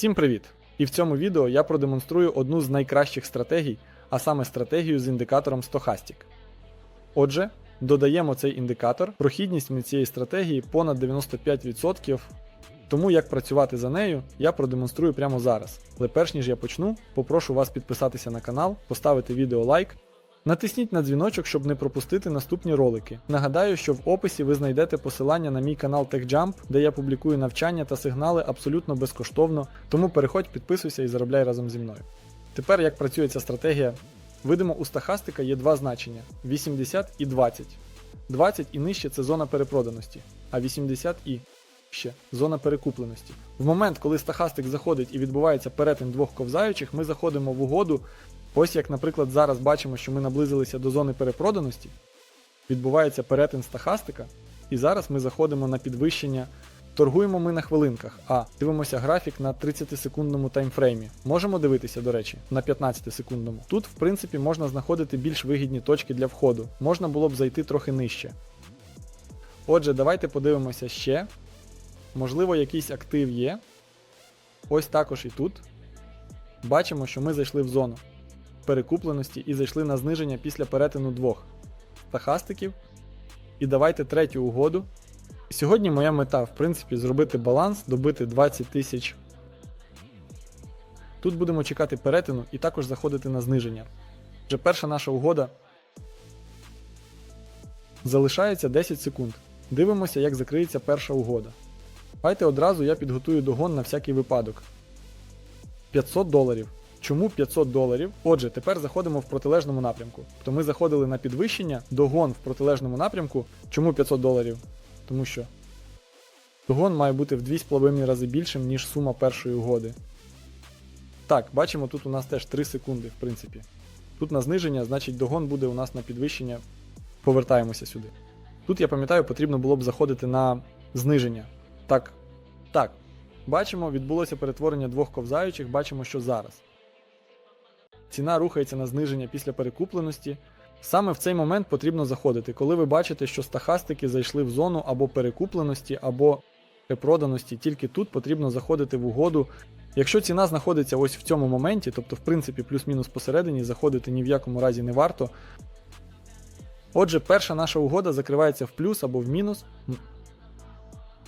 Всім привіт! І в цьому відео я продемонструю одну з найкращих стратегій, а саме стратегію з індикатором Stochastic. Отже, додаємо цей індикатор, прохідність ми цієї стратегії понад 95%. Тому як працювати за нею, я продемонструю прямо зараз. Але перш ніж я почну, попрошу вас підписатися на канал, поставити відео лайк. Натисніть на дзвіночок, щоб не пропустити наступні ролики. Нагадаю, що в описі ви знайдете посилання на мій канал TechJump, де я публікую навчання та сигнали абсолютно безкоштовно, тому переходь, підписуйся і заробляй разом зі мною. Тепер як працює ця стратегія? Видимо, у стахастика є два значення: 80 і 20. 20 і нижче це зона перепроданості, а 80 і ще зона перекупленості. В момент, коли стахастик заходить і відбувається перетин двох ковзаючих, ми заходимо в угоду. Ось як, наприклад, зараз бачимо, що ми наблизилися до зони перепроданості, відбувається перетин стахастика, і зараз ми заходимо на підвищення. Торгуємо ми на хвилинках, а дивимося графік на 30-секундному таймфреймі. Можемо дивитися, до речі, на 15-секундному. Тут, в принципі, можна знаходити більш вигідні точки для входу. Можна було б зайти трохи нижче. Отже, давайте подивимося ще. Можливо, якийсь актив є. Ось також і тут. Бачимо, що ми зайшли в зону перекупленості і зайшли на зниження після перетину двох стахастиків. І давайте третю угоду. Сьогодні моя мета, в принципі, зробити баланс, добити 20 тисяч. Тут будемо чекати перетину і також заходити на зниження. Вже перша наша угода. Залишається 10 секунд. Дивимося, як закриється перша угода. Давайте одразу я підготую догон на всякий випадок. 500 доларів. Чому 500 доларів? Отже, тепер заходимо в протилежному напрямку. То ми заходили на підвищення, догон в протилежному напрямку. Чому 500 доларів? Тому що догон має бути в 2,5 рази більшим, ніж сума першої угоди. Так, бачимо, тут у нас теж 3 секунди, в принципі. Тут на зниження, значить догон буде у нас на підвищення. Повертаємося сюди. Тут, я пам'ятаю, потрібно було б заходити на зниження. Так. Так. Бачимо, відбулося перетворення двох ковзаючих, бачимо, що зараз. Ціна рухається на зниження після перекупленості. Саме в цей момент потрібно заходити, коли ви бачите, що стахастики зайшли в зону або перекупленості, або перепроданості, тільки тут потрібно заходити в угоду. Якщо ціна знаходиться ось в цьому моменті, тобто, в принципі, плюс-мінус посередині, заходити ні в якому разі не варто. Отже, перша наша угода закривається в плюс або в мінус.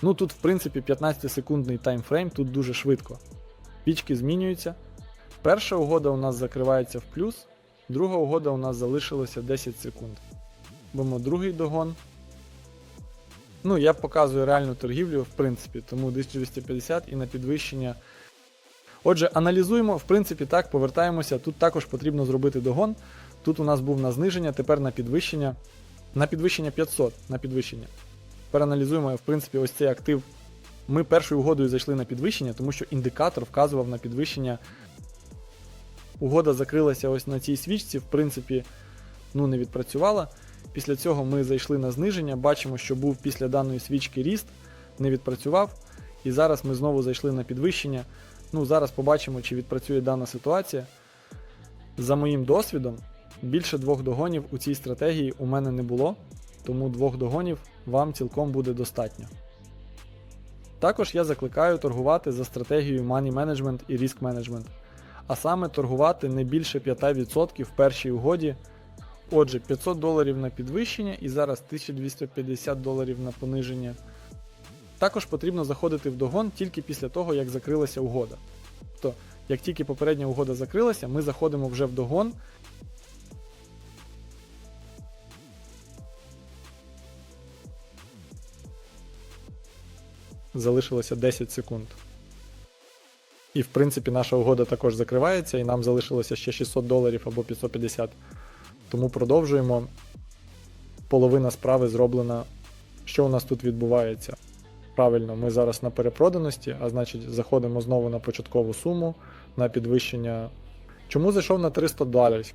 Ну тут, в принципі, 15-секундний таймфрейм, тут дуже швидко. Пічки змінюються. Перша угода у нас закривається в плюс, друга угода у нас залишилося 10 секунд. Беремо другий догон. Ну, я показую реальну торгівлю, в принципі, тому 1250 і на підвищення. Отже, аналізуємо, в принципі, так, повертаємося. Тут також потрібно зробити догон. Тут у нас був на зниження, тепер на підвищення. На підвищення 500. На підвищення. Тепер аналізуємо, в принципі, ось цей актив. Ми першою угодою зайшли на підвищення, тому що індикатор вказував на підвищення угода закрилася ось на цій свічці, в принципі, ну не відпрацювала. Після цього ми зайшли на зниження, бачимо, що був після даної свічки ріст, не відпрацював. І зараз ми знову зайшли на підвищення. Ну, Зараз побачимо, чи відпрацює дана ситуація. За моїм досвідом, більше двох догонів у цій стратегії у мене не було, тому двох догонів вам цілком буде достатньо. Також я закликаю торгувати за стратегією Money Management і Risk Management а саме торгувати не більше 5% в першій угоді. Отже, 500 доларів на підвищення і зараз 1250 доларів на пониження. Також потрібно заходити в догон тільки після того, як закрилася угода. Тобто, як тільки попередня угода закрилася, ми заходимо вже в догон. Залишилося 10 секунд. І в принципі наша угода також закривається, і нам залишилося ще 600 доларів або 550. Тому продовжуємо. Половина справи зроблена. Що у нас тут відбувається? Правильно, ми зараз на перепроданості, а значить заходимо знову на початкову суму, на підвищення. Чому зайшов на 300 доларів?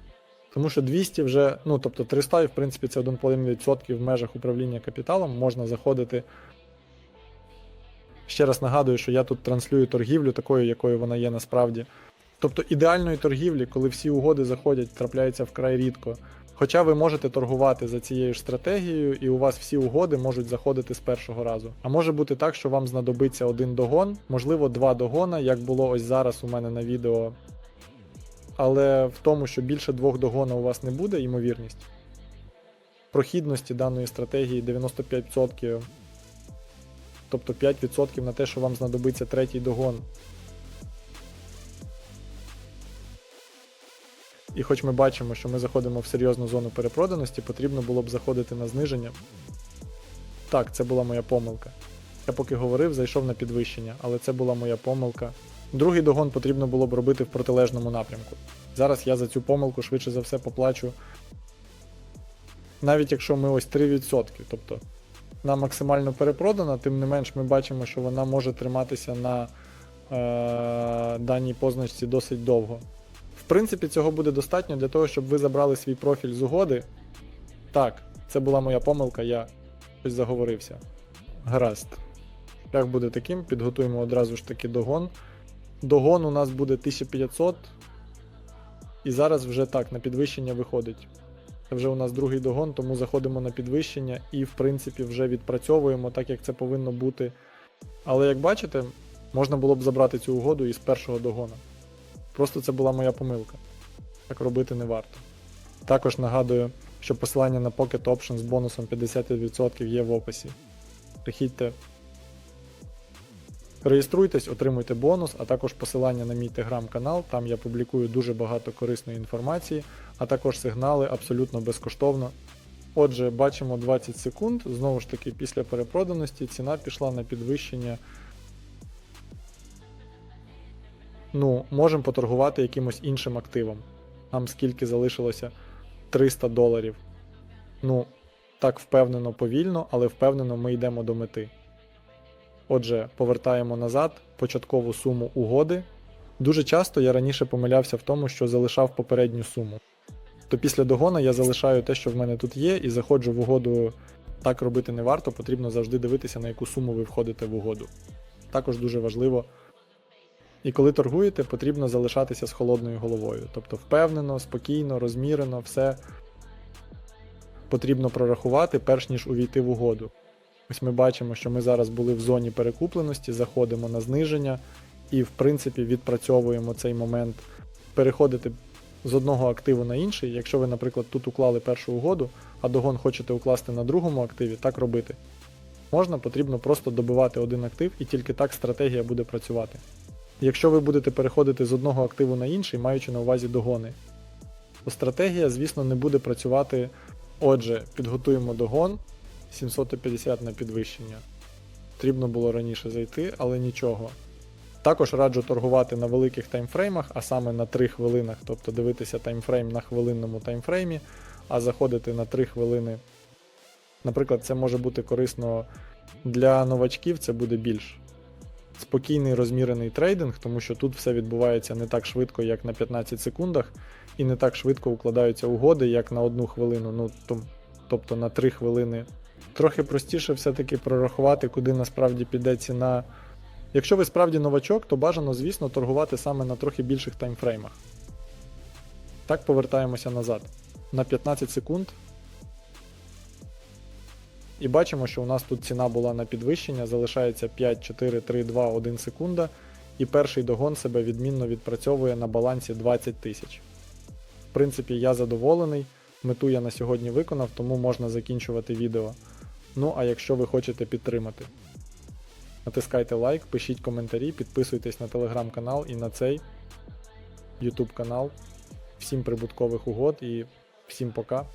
Тому що 200 вже, ну тобто 300, в принципі, це 1,5% в межах управління капіталом, можна заходити Ще раз нагадую, що я тут транслюю торгівлю такою, якою вона є насправді. Тобто ідеальної торгівлі, коли всі угоди заходять, трапляються вкрай рідко. Хоча ви можете торгувати за цією ж стратегією, і у вас всі угоди можуть заходити з першого разу. А може бути так, що вам знадобиться один догон, можливо, два догона, як було ось зараз у мене на відео. Але в тому, що більше двох догона у вас не буде, ймовірність. Прохідності даної стратегії 95%. Тобто 5% на те, що вам знадобиться третій догон. І хоч ми бачимо, що ми заходимо в серйозну зону перепроданості, потрібно було б заходити на зниження. Так, це була моя помилка. Я поки говорив, зайшов на підвищення, але це була моя помилка. Другий догон потрібно було б робити в протилежному напрямку. Зараз я за цю помилку швидше за все поплачу. Навіть якщо ми ось 3%, тобто вона максимально перепродана, тим не менш ми бачимо, що вона може триматися на е- даній позначці досить довго. В принципі, цього буде достатньо для того, щоб ви забрали свій профіль з угоди. Так, це була моя помилка, я щось заговорився. Гаразд. Шлях буде таким, підготуємо одразу ж таки догон. Догон у нас буде 1500. І зараз вже так, на підвищення виходить. Це вже у нас другий догон, тому заходимо на підвищення і, в принципі, вже відпрацьовуємо так, як це повинно бути. Але як бачите, можна було б забрати цю угоду із першого догона. Просто це була моя помилка. Так робити не варто. Також нагадую, що посилання на Pocket Option з бонусом 50% є в описі. Приходьте, реєструйтесь, отримуйте бонус, а також посилання на мій телеграм-канал, там я публікую дуже багато корисної інформації, а також сигнали абсолютно безкоштовно. Отже, бачимо 20 секунд. Знову ж таки, після перепроданості ціна пішла на підвищення. Ну, можемо поторгувати якимось іншим активом. Нам скільки залишилося 300 доларів. Ну, так впевнено повільно, але впевнено ми йдемо до мети. Отже, повертаємо назад початкову суму угоди. Дуже часто я раніше помилявся в тому, що залишав попередню суму. То після догона я залишаю те, що в мене тут є, і заходжу в угоду. Так робити не варто, потрібно завжди дивитися, на яку суму ви входите в угоду. Також дуже важливо. І коли торгуєте, потрібно залишатися з холодною головою. Тобто впевнено, спокійно, розмірено, все потрібно прорахувати, перш ніж увійти в угоду. Ось ми бачимо, що ми зараз були в зоні перекупленості, заходимо на зниження і, в принципі, відпрацьовуємо цей момент. Переходити з одного активу на інший. Якщо ви, наприклад, тут уклали першу угоду, а догон хочете укласти на другому активі, так робити. Можна, потрібно просто добивати один актив, і тільки так стратегія буде працювати. Якщо ви будете переходити з одного активу на інший, маючи на увазі догони, то стратегія, звісно, не буде працювати. Отже, підготуємо догон 750 на підвищення. Потрібно було раніше зайти, але нічого. Також раджу торгувати на великих таймфреймах, а саме на 3 хвилинах, тобто дивитися таймфрейм на хвилинному таймфреймі, а заходити на 3 хвилини. Наприклад, це може бути корисно для новачків, це буде більш спокійний розмірений трейдинг, тому що тут все відбувається не так швидко, як на 15 секундах, і не так швидко укладаються угоди, як на одну хвилину, ну тобто на 3 хвилини. Трохи простіше все-таки прорахувати, куди насправді піде ціна. Якщо ви справді новачок, то бажано, звісно, торгувати саме на трохи більших таймфреймах. Так повертаємося назад. На 15 секунд. І бачимо, що у нас тут ціна була на підвищення, залишається 5, 4, 3, 2, 1 секунда. І перший догон себе відмінно відпрацьовує на балансі 20 тисяч. В принципі, я задоволений. Мету я на сьогодні виконав, тому можна закінчувати відео. Ну а якщо ви хочете підтримати, натискайте лайк, пишіть коментарі, підписуйтесь на телеграм-канал і на цей YouTube канал. Всім прибуткових угод і всім пока.